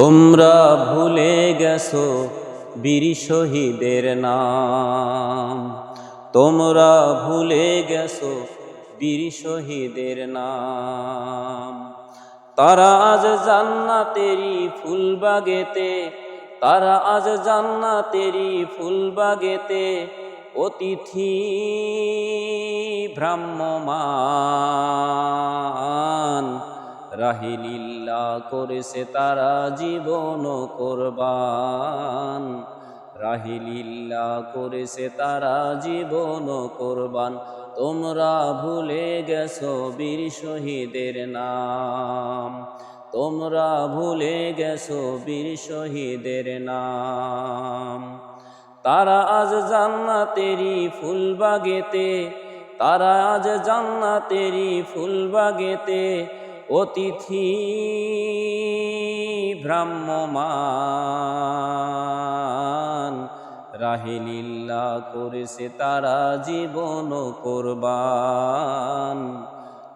তোমরা ভুলে গেছো বীর শহীদের নাম। তোমরা ভুলে গেছো বীর শহীদের নাম। তারা আজ জান্নাতেরি ফুলবাগেতে, তারা আজ জান্নাতেরি ফুলবাগেতে অতিথি ভ্রাম্যমান রাহিলীলা করেছে তারা জীবন কোরবান। রাহিলীলা করেছে তারা জীবন কোরবান। তোমরা ভুলে গেছো বীর শহীদের নাম। তোমরা ভুলে গেছো বীর শহীদের নাম। তারা আজ জান্নাতেরি ফুলবাগেতে, তারা আজ জান্নাতেরি ফুলবাগেতে অতিথি ভ্রাম্যমান রাহিলীলা করেছে তারা জীবন কোরবান।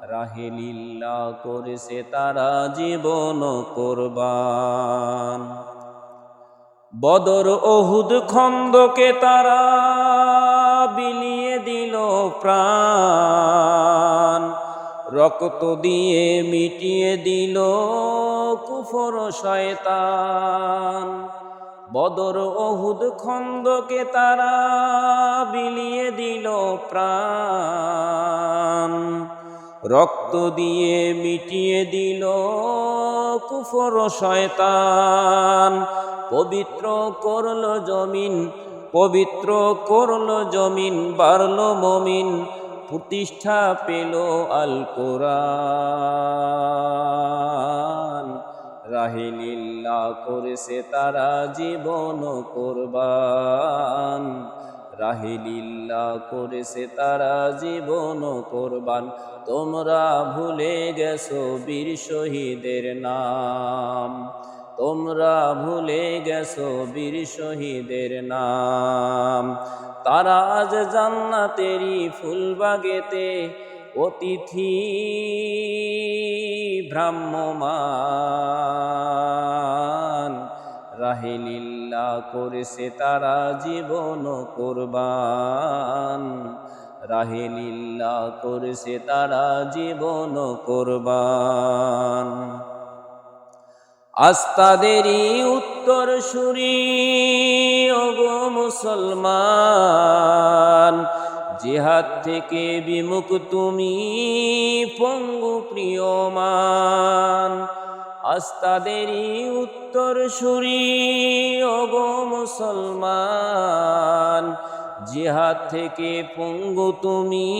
রাহিলীলা করেছে তারা জীবন কোরবান। বদর অহুদ খন্দকে তারা বিলিয়ে দিল প্রাণ। রক্ত দিয়ে মিটিয়ে দিল কুফর শয়তান। বদর অহুদ খন্দকে তারা বিলিয়ে দিল প্রাণ। রক্ত দিয়ে মিটিয়ে দিল কুফর শয়তান। পবিত্র করল জমিন, পবিত্র করল জমিন, বাড়ল মমিন প্রতিষ্ঠা পেল আল কোরআন রাহিলীলা করেছে তারা জীবন কোরবান। রাহিলীলা করেছে তারা জীবন কোরবান। তোমরা ভুলে গেছো বীর শহীদের নাম। তোমরা ভুলে গেছো বীর শহীদের নাম। তারা আজ জান্নাতেরি ফুলবাগেতে অতিথি ভ্রাম্যমান রাহিলীলা করেছে তারা জীবন কোরবান। রাহিলীলা করেছে তারা জীবন কোরবান। আস্তাদেরই উত্তর সুরি, ওগো মুসলমান। জিহাদ থেকে বিমুখ তুমি, পঙ্গু প্রিয়মান। আস্তাদেরই উত্তর সুরি, ওগো মুসলমান। জিহাদ থেকে পঙ্গু তুমি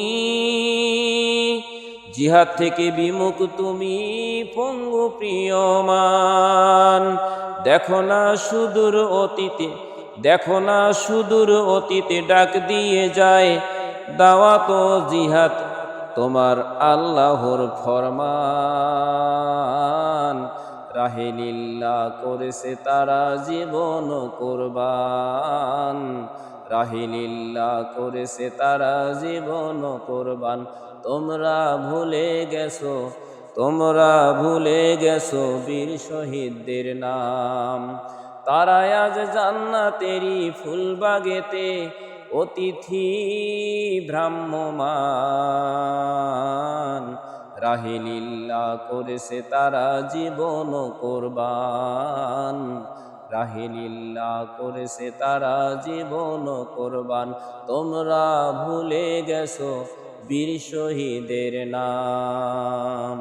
জিহাদ থেকে বিমুখ তুমি পঙ্গু প্রিয়মান। দেখো না সুদূর অতীতে, দেখো না সুদূর অতীতে ডাক দিয়ে যায় দাওয়াত জিহাদ তোমার আল্লাহর ফরমান। রাহিলীলা করেছে তারা জীবন কোরবান। রাহিলীলা করেছে তারা জীবন কোরবান। তোমরা ভুলে গেছো, তোমরা ভুলে গেছো বীর শহীদদের নাম। তারা আজ জান্নাতেরি ফুলবাগেতে অতিথি ভ্রাম্যমান। রাহিলীলা করেছে তারা জীবন কোরবান। রাহিলীলা করেছে তারা জীবন কোরবান। তোমরা ভুলে গেছো বীর শহীদের নাম।